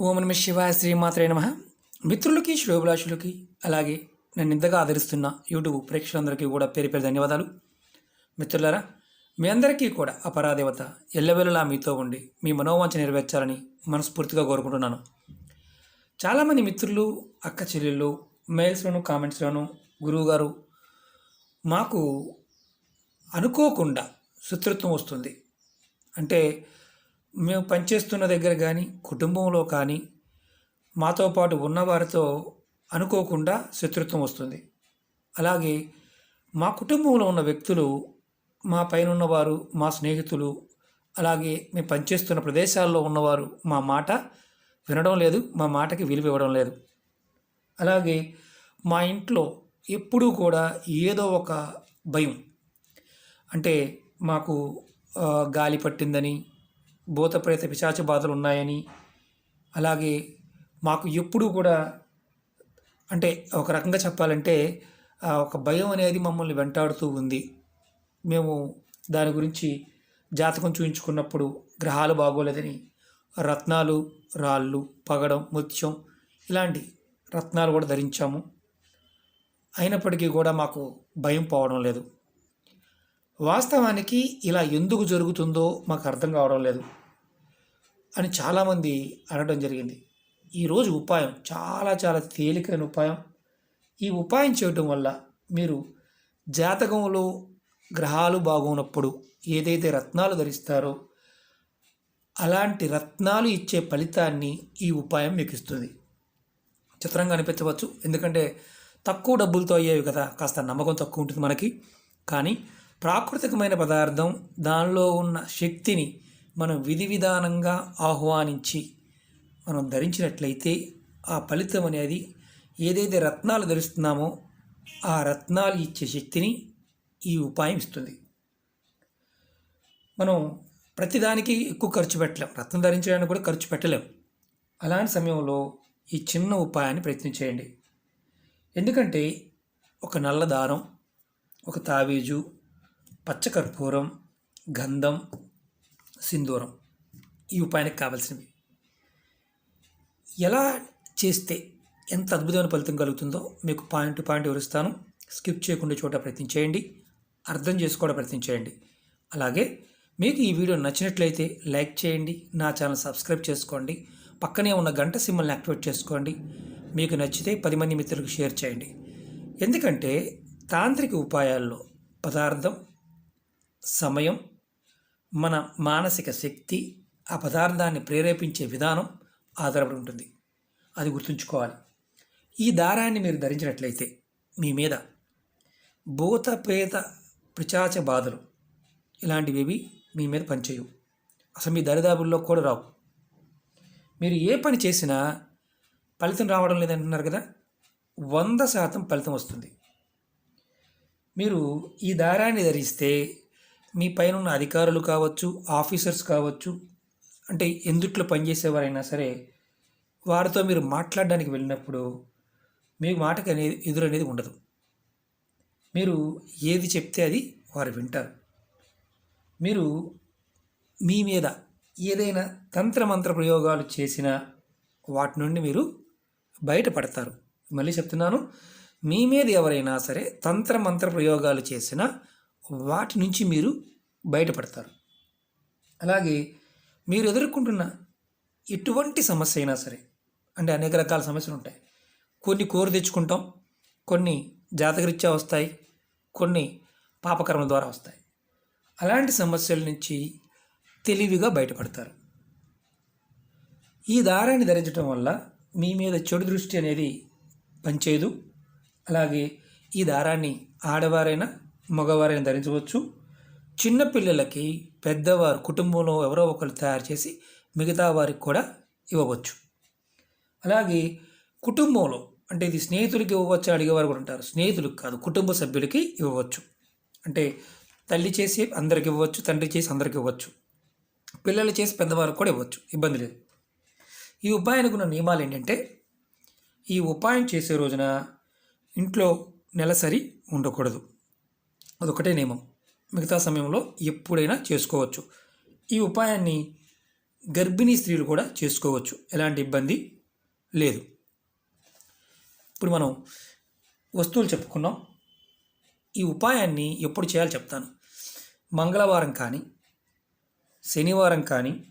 ఓం నమ శివాయ శ్రీమాత్రే నమ. మిత్రులకి శ్రేయోభిలాషులకి అలాగే నన్ను ఇంతగా ఆదరిస్తున్న యూట్యూబ్ ప్రేక్షకులందరికీ కూడా పేరు పేరు ధన్యవాదాలు. మిత్రులారా మీ అందరికీ కూడా అపరాదేవత ఎల్లవెల్లలా మీతో ఉండి మీ మనోవాంఛ నెరవేర్చాలని మనస్ఫూర్తిగా కోరుకుంటున్నాను. చాలామంది మిత్రులు అక్క చెల్లెళ్ళు మెయిల్స్లోను కామెంట్స్లోను గురువుగారు మాకు అనుకోకుండా శత్రుత్వం వస్తుంది. అంటే మేము పనిచేస్తున్న దగ్గర కానీ కుటుంబంలో కానీ మాతో పాటు ఉన్నవారితో అనుకోకుండా శత్రుత్వం వస్తుంది. అలాగే మా కుటుంబంలో ఉన్న వ్యక్తులు మా పైన ఉన్నవారు మా స్నేహితులు అలాగే మేము పనిచేస్తున్న ప్రదేశాల్లో ఉన్నవారు మా మాట వినడం లేదు మా మాటకి విలువ ఇవ్వడం లేదు. అలాగే మా ఇంట్లో ఎప్పుడూ కూడా ఏదో ఒక భయం. అంటే మాకు గాలి పట్టిందని భూతప్రేత పిశాచ బాధలు ఉన్నాయని అలాగే మాకు ఎప్పుడూ కూడా అంటే ఒక రకంగా చెప్పాలంటే ఆ, ఒక భయం అనేది మమ్మల్ని వెంటాడుతూ ఉంది. మేము దాని గురించి జాతకం చూయించుకున్నప్పుడు గ్రహాలు బాగోలేదని రత్నాలు రాళ్ళు పగడం ముత్యం ఇలాంటి రత్నాలు కూడా ధరించాము. అయినప్పటికీ కూడా మాకు భయం పోవడం లేదు. వాస్తవానికి ఇలా ఎందుకు జరుగుతుందో మాకు అర్థం కావడం లేదు. అని చాలామంది అనడం జరిగింది. ఈరోజు ఉపాయం చాలా చాలా తేలికైన ఉపాయం. ఈ ఉపాయం చేయటం వల్ల మీరు జాతకంలో గ్రహాలు బాగున్నప్పుడు ఏదైతే రత్నాలు ధరిస్తారో అలాంటి రత్నాలు ఇచ్చే ఫలితాన్ని ఈ ఉపాయం మీకు ఇస్తుంది. చిత్రంగా అనిపించవచ్చు ఎందుకంటే తక్కువ డబ్బులతో అయ్యేవి కదా కాస్త నమ్మకం తక్కువ ఉంటుంది మనకి. కానీ ప్రాకృతికమైన పదార్థం దానిలో ఉన్న శక్తిని మనం విధి విధానంగా ఆహ్వానించి మనం ధరించినట్లయితే ఆ ఫలితం అనేది ఏదైతే రత్నాలు ధరిస్తున్నామో ఆ రత్నాలు ఇచ్చే శక్తిని ఈ ఉపాయం ఇస్తుంది. మనం ప్రతిదానికి ఎక్కువ ఖర్చు పెట్టలేం. రత్నం ధరించడానికి కూడా ఖర్చు పెట్టలేం. అలాంటి సమయంలో ఈ చిన్న ఉపాయాన్ని ప్రయత్నం చేయండి. ఎందుకంటే ఒక నల్ల దారం ఒక తావీజు పచ్చకర్పూరం గంధం సింధూరం ఈ ఉపాయానికి కావాల్సినవి. ఎలా చేస్తే ఎంత అద్భుతమైన ఫలితం కలుగుతుందో మీకు పాయింట్ టు పాయింట్ వివరిస్తాను. స్కిప్ చేయకుండా చోట ప్రయత్నం చేయండి. అర్థం చేసుకోవడం ప్రయత్నం చేయండి. అలాగే మీకు ఈ వీడియో నచ్చినట్లయితే లైక్ చేయండి నా ఛానల్ సబ్స్క్రైబ్ చేసుకోండి పక్కనే ఉన్న గంట సింబల్ని యాక్టివేట్ చేసుకోండి మీకు నచ్చితే పది మంది మిత్రులకు షేర్ చేయండి. ఎందుకంటే తాంత్రిక ఉపాయాల్లో పదార్థం సమయం మన మానసిక శక్తి ఆ పదార్థాన్ని ప్రేరేపించే విధానం ఆధారపడి ఉంటుంది. అది గుర్తుంచుకోవాలి. ఈ దారాన్ని మీరు ధరించినట్లయితే మీ మీద భూత ప్రేత పిచాచ బాధలు ఇలాంటివి మీ మీద పనిచేయవు. అసలు మీ దరిదాపుల్లో కూడా రావు. మీరు ఏ పని చేసినా ఫలితం రావడం లేదంటున్నారు కదా? వంద శాతం ఫలితం వస్తుంది. మీరు ఈ దారాన్ని ధరిస్తే మీ పైన ఉన్న అధికారులు కావచ్చు ఆఫీసర్స్ కావచ్చు అంటే ఎందుట్లో పనిచేసేవారైనా సరే వారితో మీరు మాట్లాడడానికి వెళ్ళినప్పుడు మీ మాటకి అనేది ఎదురు అనేది ఉండదు. మీరు ఏది చెప్తే అది వారు వింటారు. మీరు మీ మీద ఏదైనా తంత్రమంత్ర ప్రయోగాలు చేసినా వాటి నుండి మీరు బయటపడతారు. మళ్ళీ చెప్తున్నాను మీ మీద ఎవరైనా సరే తంత్రమంత్ర ప్రయోగాలు చేసినా వాటి నుంచి మీరు బయటపడతారు. అలాగే మీరు ఎదుర్కొంటున్న ఎటువంటి సమస్య అయినా సరే అంటే అనేక రకాల సమస్యలు ఉంటాయి. కొన్ని కోరి తెచ్చుకుంటాం కొన్ని జాతకరీత్యా వస్తాయి కొన్ని పాపకర్మల ద్వారా వస్తాయి. అలాంటి సమస్యల నుంచి తెలివిగా బయటపడతారు. ఈ దారాన్ని ధరించడం వల్ల మీ మీద చెడు దృష్టి అనేది పనిచేయదు. అలాగే ఈ దారాన్ని ఆడవారైనా మగవారిని ధరించవచ్చు. చిన్నపిల్లలకి పెద్దవారు కుటుంబంలో ఎవరో ఒకరు తయారు చేసి మిగతా వారికి కూడా ఇవ్వవచ్చు. అలాగే కుటుంబంలో అంటే ఇది స్నేహితులకి ఇవ్వవచ్చు అడిగేవారు కూడా ఉంటారు. స్నేహితులకు కాదు కుటుంబ సభ్యులకి ఇవ్వవచ్చు. అంటే తల్లి చేసి అందరికి ఇవ్వచ్చు తండ్రి చేసి అందరికి ఇవ్వచ్చు పిల్లలు చేసి పెద్దవారికి కూడా ఇవ్వచ్చు ఇబ్బంది లేదు. ఈ ఉపాయానికి ఉన్న నియమాలు ఏంటంటే ఈ ఉపాయం చేసే రోజున ఇంట్లో నెలసరి ఉండకూడదు. అదొకటే నియమం. మిగతా సమయంలో ఎప్పుడైనా చేసుకోవచ్చు. ఈ ఉపాయాన్ని గర్భిణీ స్త్రీలు కూడా చేసుకోవచ్చు. ఎలాంటి ఇబ్బంది లేదు. ఇప్పుడు మనం వస్తువులు చెప్పుకున్నాం. ఈ ఉపాయాన్ని ఎప్పుడు చేయాలో చెప్తాను. మంగళవారం కానీ శనివారం కానీ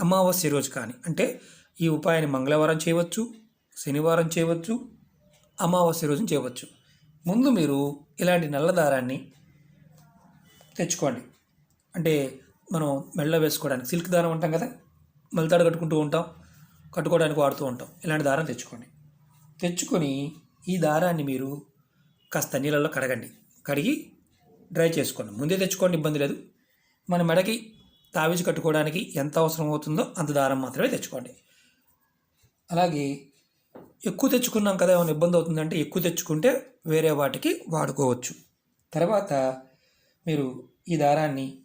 అమావాస్య రోజు కానీ. అంటే ఈ ఉపాయాన్ని మంగళవారం చేయవచ్చు శనివారం చేయవచ్చు అమావాస్య రోజు చేయవచ్చు. ముందు మీరు ఇలాంటి నల్ల దారాన్ని తెచ్చుకోండి. అంటే మనం మెళ్ళ వేసుకోవడానికి సిల్క్ దారం ఉంటాం కదా మలితాడు కట్టుకుంటూ ఉంటాం కట్టుకోవడానికి వాడుతూ ఉంటాం. ఇలాంటి దారం తెచ్చుకోండి. తెచ్చుకొని ఈ దారాన్ని మీరు కాస్త నీళ్ళలో కడగండి. కడిగి డ్రై చేసుకోండి. ముందే తెచ్చుకోండి ఇబ్బంది లేదు. మన మెడకి తావిజు కట్టుకోవడానికి ఎంత అవసరం అవుతుందో అంత దారం మాత్రమే తెచ్చుకోండి. అలాగే ఎక్కువ తెచ్చుకున్నాం కదా ఏమైనా ఇబ్బంది అవుతుందంటే ఎక్కువ తెచ్చుకుంటే వేరే వాటికి వాడుకోవచ్చు. తర్వాత మీరు ఈ దారాన్ని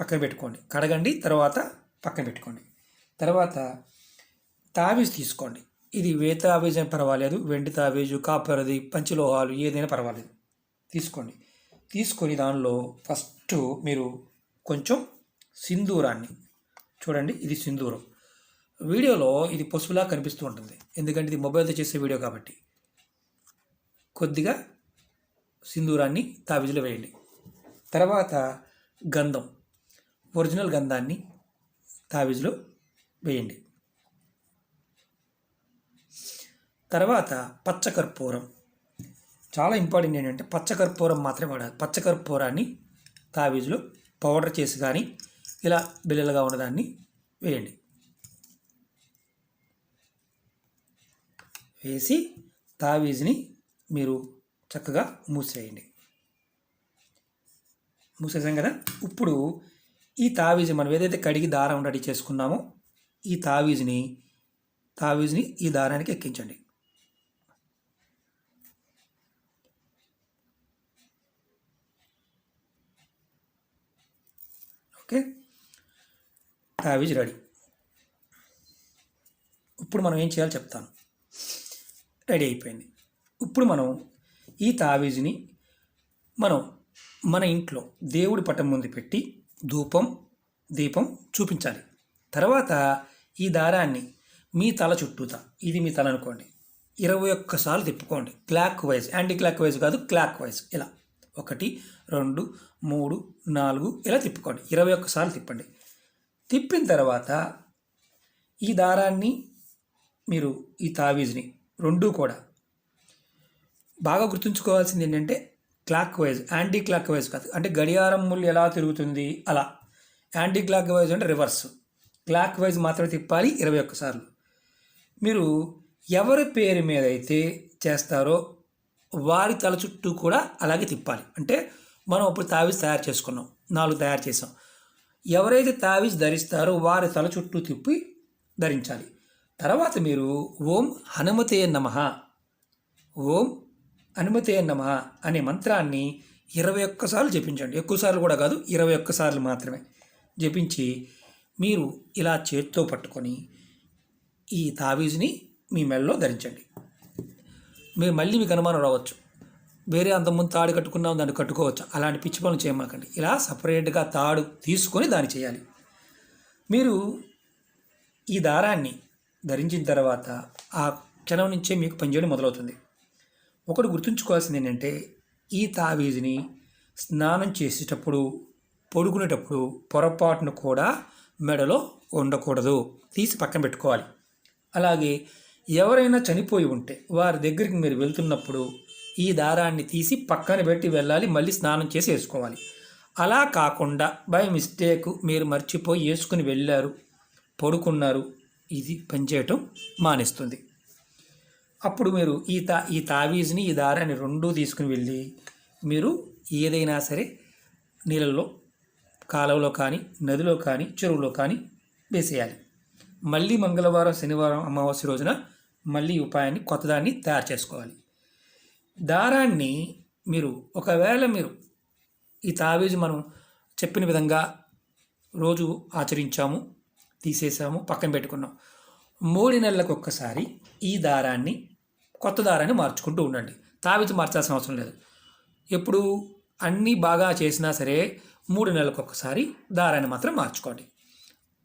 పక్కన పెట్టుకోండి. కడగండి తర్వాత పక్కన పెట్టుకోండి. తర్వాత తావీజ్ తీసుకోండి. ఇది వే తావీజ్ అయినా పర్వాలేదు. వెండి తావీజు కాపరది పంచలోహాలు ఏదైనా పర్వాలేదు. తీసుకోండి. తీసుకొని దానిలో ఫస్ట్ మీరు కొంచెం సింధూరాన్ని చూడండి ఇది సింధూరం. వీడియోలో ఇది పసుపులా కనిపిస్తూ ఉంటుంది. ఎందుకంటే ఇది మొబైల్తో చేసే వీడియో కాబట్టి. కొద్దిగా సింధూరాన్ని తావిజులో వేయండి. తర్వాత గంధం ఒరిజినల్ గంధాన్ని తావిజులో వేయండి. తర్వాత పచ్చకర్పూరం. చాలా ఇంపార్టెంట్ ఏంటంటే పచ్చకర్పూరం మాత్రమే వాడాలి. పచ్చకర్పూరాన్ని తావీజులో పౌడర్ చేసి కానీ ఇలా బిల్లలుగా ఉన్నదాన్ని వేయండి. వేసి తావీజుని మీరు చక్కగా మూసేయండి మూసేసాం కదా? ఇప్పుడు ఈ తావీజ్ మనం ఏదైతే కడిగి దారం రెడీ చేసుకున్నామో ఈ తావీజ్ని తావీజ్ని ఈ దారానికి ఎక్కించండి. ఓకే? తావీజ్ రెడీ. ఇప్పుడు మనం ఏం చేయాలో చెప్తాను. రెడీ అయిపోయింది. ఇప్పుడు మనం ఈ తావీజుని మనం మన ఇంట్లో దేవుడి పటం ముందు పెట్టి ధూపం దీపం చూపించాలి. తర్వాత ఈ దారాన్ని మీ తల చుట్టూతా. ఇది మీ తల అనుకోండి. ఇరవై ఒక్కసార్లు తిప్పుకోండి. Clockwise anti clock wise కాదు క్లాక్ వైజ్. ఇలా. ఒకటి రెండు మూడు నాలుగు ఇలా తిప్పుకోండి. ఇరవై ఒక్కసార్లు తిప్పండి. తిప్పిన తర్వాత ఈ దారాన్ని మీరు ఈ తావీజ్ని రెండూ కూడా బాగా గుర్తుంచుకోవాల్సింది ఏంటంటే clockwise anti clock wise కాదు. అంటే గడియారం ముళ్ళు ఎలా తిరుగుతుంది? అలా. యాంటీ క్లాక్ వైజ్ అంటే రివర్స్. క్లాక్ వైజ్ మాత్రమే తిప్పాలి ఇరవై ఒక్కసార్లు మీరు ఎవరి పేరు మీద అయితే చేస్తారో వారి తల చుట్టూ కూడా అలాగే తిప్పాలి. అంటే మనం ఇప్పుడు తావీజ్ తయారు చేసుకున్నాం. నాలుగు తయారు చేసాం ఎవరైతే తావీజ్ ధరిస్తారో వారి తల చుట్టూ తిప్పి ధరించాలి. తర్వాత మీరు ఓం హనుమతే నమ. ఓం అనుమతి అన్నమా అనే మంత్రాన్ని ఇరవై ఒక్కసార్లు జపించండి. ఎక్కువసార్లు కూడా కాదు ఇరవై ఒక్కసార్లు మాత్రమే జపించి మీరు ఇలా చేత్తో పట్టుకొని ఈ తావీజుని మీ మెడలో ధరించండి. మీరు మళ్ళీ మీకు అనుమానం రావచ్చు. వేరే అంతకుముందు తాడు కట్టుకున్నాం దాన్ని కట్టుకోవచ్చు. అలాంటి పిచ్చి పనులు చేయమాకండి. ఇలా సపరేట్గా తాడు తీసుకొని దాన్ని చేయాలి. మీరు ఈ దారాన్ని ధరించిన తర్వాత ఆ క్షణం నుంచే మీకు పనిచేయడం మొదలవుతుంది. ఒకటి గుర్తుంచుకోవాల్సింది ఏంటంటే ఈ తావీజుని స్నానం చేసేటప్పుడు పొడుకునేటప్పుడు పొరపాటును కూడా మెడలో ఉండకూడదు. తీసి పక్కన పెట్టుకోవాలి. అలాగే ఎవరైనా చనిపోయి ఉంటే వారి దగ్గరికి మీరు వెళ్తున్నప్పుడు ఈ దారాన్ని తీసి పక్కన పెట్టి వెళ్ళాలి మళ్ళీ స్నానం చేసి వేసుకోవాలి. అలా కాకుండా బై మిస్టేక్ మీరు మర్చిపోయి వేసుకుని వెళ్ళారు పడుకున్నారు ఇది పనిచేయటం మానేస్తుంది. అప్పుడు మీరు ఈ తా ఈ తావీజ్ని ఈ దారాన్ని రెండూ తీసుకుని వెళ్ళి మీరు ఏదైనా సరే నీళ్ళల్లో కాలువలో కానీ నదిలో కానీ చెరువులో కానీ వేసేయాలి. మళ్ళీ మంగళవారం శనివారం అమావాస్య రోజున మళ్ళీ ఉపాయాన్ని కొత్తదాన్ని తయారు చేసుకోవాలి. దారాన్ని మీరు ఒకవేళ మీరు ఈ తావీజు మనం చెప్పిన విధంగా రోజు ఆచరించాము తీసేసాము పక్కన పెట్టుకున్నాం. మూడు నెలలకు ఒక్కసారి ఈ దారాన్ని కొత్త దారాన్ని మార్చుకుంటూ ఉండండి. తావితి మార్చాల్సిన అవసరం లేదు. ఎప్పుడు అన్నీ బాగా చేసినా సరే మూడు నెలలకు ఒక్కసారి దారాన్ని మాత్రం మార్చుకోండి.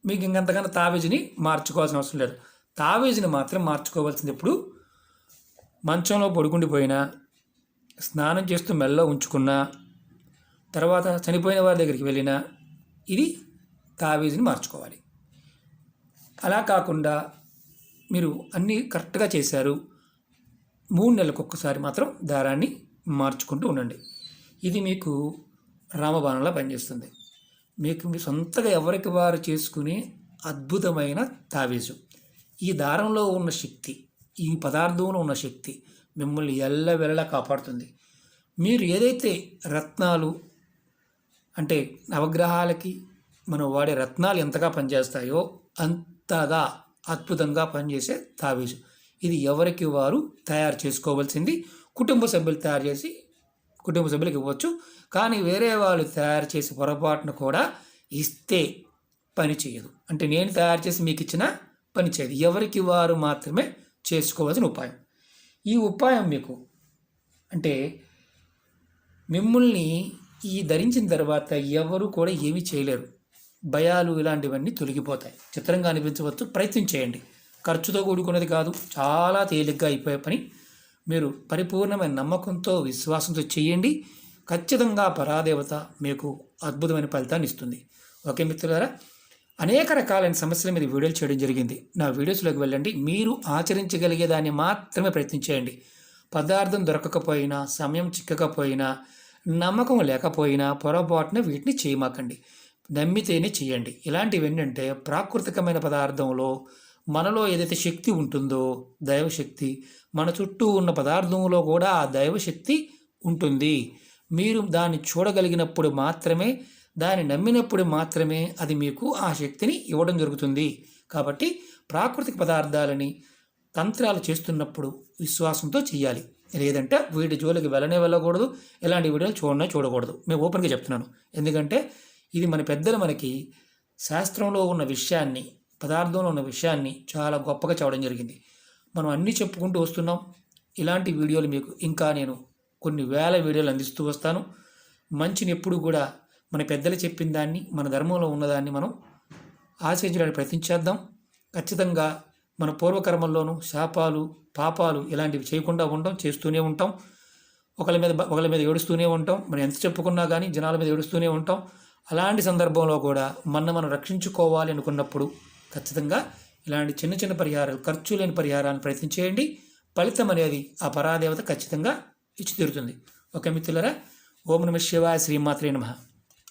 మీకు ఇంకంతకన్నా తావేజుని మార్చుకోవాల్సిన అవసరం లేదు. తావేజుని మాత్రం మార్చుకోవాల్సింది ఎప్పుడు మంచంలో పడుకుండిపోయినా స్నానం చేస్తూ మెల్లో ఉంచుకున్నా తర్వాత చనిపోయిన వారి దగ్గరికి వెళ్ళినా ఇది తావేజుని మార్చుకోవాలి. అలా కాకుండా మీరు అన్నీ కరెక్ట్గా చేశారు. మూడు నెలలకు ఒక్కసారి మాత్రం దారాన్ని మార్చుకుంటూ ఉండండి. ఇది మీకు రామబాణంలా పనిచేస్తుంది. మీకు మీ సొంతగా ఎవరికి వారు చేసుకునే అద్భుతమైన తావేజు. ఈ దారంలో ఉన్న శక్తి ఈ పదార్థంలో ఉన్న శక్తి మిమ్మల్ని ఎల్లవెల్లలా కాపాడుతుంది. మీరు ఏదైతే రత్నాలు అంటే నవగ్రహాలకి మనం వాడే రత్నాలు ఎంతగా పనిచేస్తాయో అంతగా అద్భుతంగా పనిచేసే తావీజు ఇది ఎవరికి వారు తయారు చేసుకోవాల్సింది? కుటుంబ సభ్యులు తయారు చేసి కుటుంబ సభ్యులకు ఇవ్వచ్చు. కానీ వేరే వాళ్ళు తయారు చేసి పొరపాటును కూడా ఇస్తే పని చేయదు. అంటే నేను తయారు చేసి మీకు ఇచ్చిన పని చేయదు. ఎవరికి వారు మాత్రమే చేసుకోవాల్సిన ఉపాయం. ఈ ఉపాయం మీకు అంటే మిమ్మల్ని ఈ ధరించిన తర్వాత ఎవరు కూడా ఏమీ చేయలేరు. భయాలు ఇలాంటివన్నీ తొలగిపోతాయి. చిత్రంగా అనిపించవచ్చు. ప్రయత్నం చేయండి. ఖర్చుతో కూడుకున్నది కాదు. చాలా తేలిగ్గా అయిపోయే పని. మీరు పరిపూర్ణమైన నమ్మకంతో విశ్వాసంతో చేయండి. ఖచ్చితంగా పరాదేవత మీకు అద్భుతమైన ఫలితాన్ని ఇస్తుంది. ఓకే మిత్రులారా? అనేక రకాలైన సమస్యల మీద వీడియోలు చేయడం జరిగింది. నా వీడియోస్లోకి వెళ్ళండి. మీరు ఆచరించగలిగే దాన్ని మాత్రమే ప్రయత్నించేయండి పదార్థం దొరకకపోయినా సమయం చిక్కకపోయినా నమ్మకం లేకపోయినా పొరపాటున వీటిని చేయమాకండి. నమ్మితేనే చేయండి. ఇలాంటివి ఏంటంటే ప్రాకృతికమైన పదార్థంలో మనలో ఏదైతే శక్తి ఉంటుందో దైవశక్తి మన చుట్టూ ఉన్న పదార్థంలో కూడా ఆ దైవశక్తి ఉంటుంది. మీరు దాన్ని చూడగలిగినప్పుడు మాత్రమే దాన్ని నమ్మినప్పుడు మాత్రమే అది మీకు ఆ శక్తిని ఇవ్వడం జరుగుతుంది. కాబట్టి ప్రాకృతిక పదార్థాలని తంత్రాలు చేస్తున్నప్పుడు విశ్వాసంతో చేయాలి. లేదంటే వీటి జోలికి వెళ్ళనే వెళ్ళకూడదు. ఇలాంటి వీడియోలు చూడనే చూడకూడదు. మేము ఓపెన్గా చెప్తున్నాను. ఎందుకంటే ఇది మన పెద్దలు మనకి శాస్త్రంలో ఉన్న విషయాన్ని పదార్థంలో ఉన్న విషయాన్ని చాలా గొప్పగా చెప్పడం జరిగింది. మనం అన్నీ చెప్పుకుంటూ వస్తున్నాం. ఇలాంటి వీడియోలు మీకు ఇంకా నేను కొన్ని వేల వీడియోలు అందిస్తూ వస్తాను. మంచిని ఎప్పుడు కూడా మన పెద్దలు చెప్పిన దాన్ని మన ధర్మంలో ఉన్నదాన్ని మనం ఆచరించడానికి ప్రయత్నించేద్దాం ఖచ్చితంగా మన పూర్వకర్మల్లోనూ శాపాలు పాపాలు ఇలాంటివి చేయకుండా ఉంటాం చేస్తూనే ఉంటాం. ఒకళ్ళ మీద ఒకళ్ళ మీద ఏడుస్తూనే ఉంటాం. మనం ఎంత చెప్పుకున్నా కానీ జనాల మీద ఏడుస్తూనే ఉంటాం. అలాంటి సందర్భంలో కూడా మన మనం రక్షించుకోవాలి అనుకున్నప్పుడు ఖచ్చితంగా ఇలాంటి చిన్న చిన్న పరిహారాలు ఖర్చు లేని పరిహారాన్ని ప్రయత్నం చేయండి. ఫలితం అనేది ఆ పరాదేవత ఖచ్చితంగా ఇచ్చి తీరుతుంది ఓకే మిత్రులరా ఓం నమ శివాయ శ్రీమాత్రే నమః.